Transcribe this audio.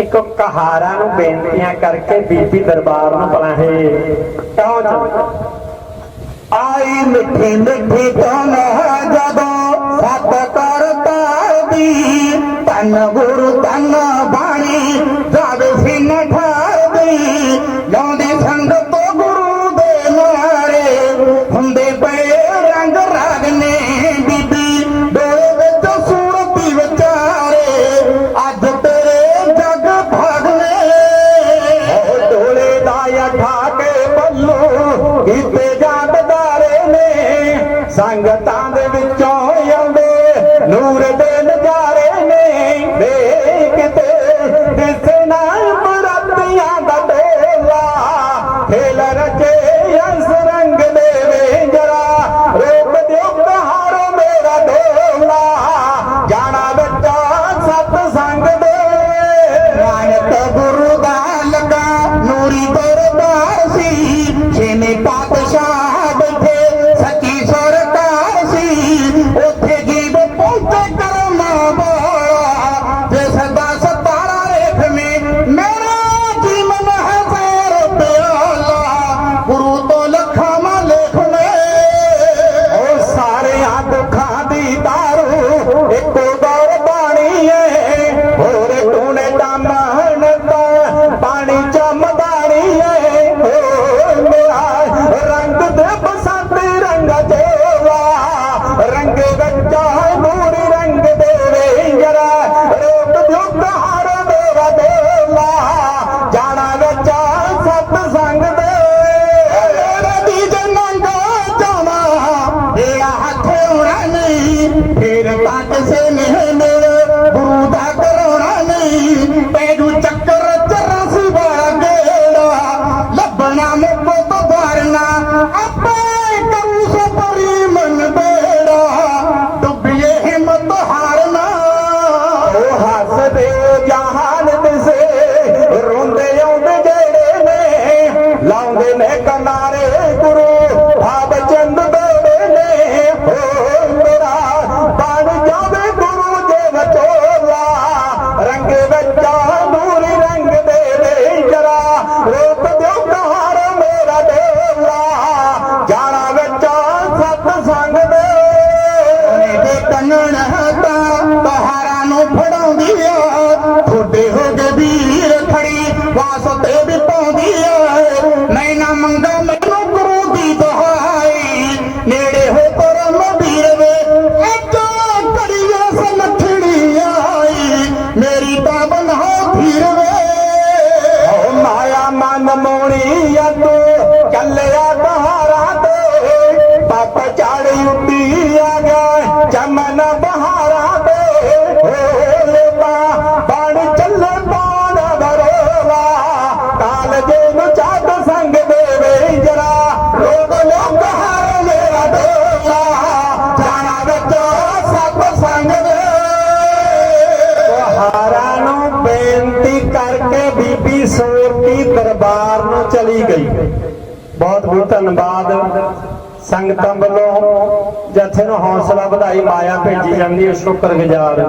ਇੱਕ ਕਹਾਰਾ ਨੂੰ ਬੇਨਤੀਆਂ ਕਰਕੇ ਬੀਬੀ ਦਰਬਾਰ ਨੂੰ ਬਲਾਹੇ ਪਹੁੰਚ ਆਈ ਮਿੱਠੀ ਮਿੱਠੀ ਤੋਂ ਜਦੋਂ ਸਤ ਕਰਤਾ ਦੀ ਤਨ ਗੁਰੂ ਤਨ ਬਾਣੀ, ਜਦ ਸਿਨ ਠਾਰ ਦੀ ਲਾਉਂਦੀ ਸੰਗਤ ਕੀਤੇ ਜਾਣਦਾਰੇ ਨੇ, ਸੰਗਤਾਂ ਦੇ ਵਿੱਚੋਂ ਆਉਂਦੇ ਨੂਰ ਦੇ ਨਜ਼ਾਰੇ ਨੇ। ਵੇਖਦੇ ਦਿਸਣਾ ਬਰਾਤੀਆਂ ਦਾ ਢੋਲਾ ਹੱਸਦੇ ਜਹਾਨ ਦੇ ਰੋਂਦੇ ਆਉਂਦੇ ਜਿਹੜੇ ਨੇ ਲਾਉਂਦੇ ਨੇ ਕਨਾਰੇ ਗੁਰੂ ਪਾਉਂਦੀ ਐ। ਮੈਂ ਨਾ ਮੰਗਾ ਮੈਨੂੰ ਗੁਰੂ ਦੀ ਦਹਾ ਬੇਨਤੀ ਕਰਕੇ ਬੀਬੀ ਸੋਰਤੀ ਦਰਬਾਰ ਨੂੰ ਚਲੀ ਗਈ। ਬਹੁਤ ਬਹੁਤ ਧੰਨਵਾਦ ਸੰਗਤਾਂ ਵੱਲੋਂ ਜਥੇ ਨੂੰ ਹੌਸਲਾ ਵਧਾਈ ਮਾਇਆ ਭੇਜੀ ਜਾਂਦੀ ਹੈ, ਸ਼ੁਕਰਗੁਜ਼ਾਰ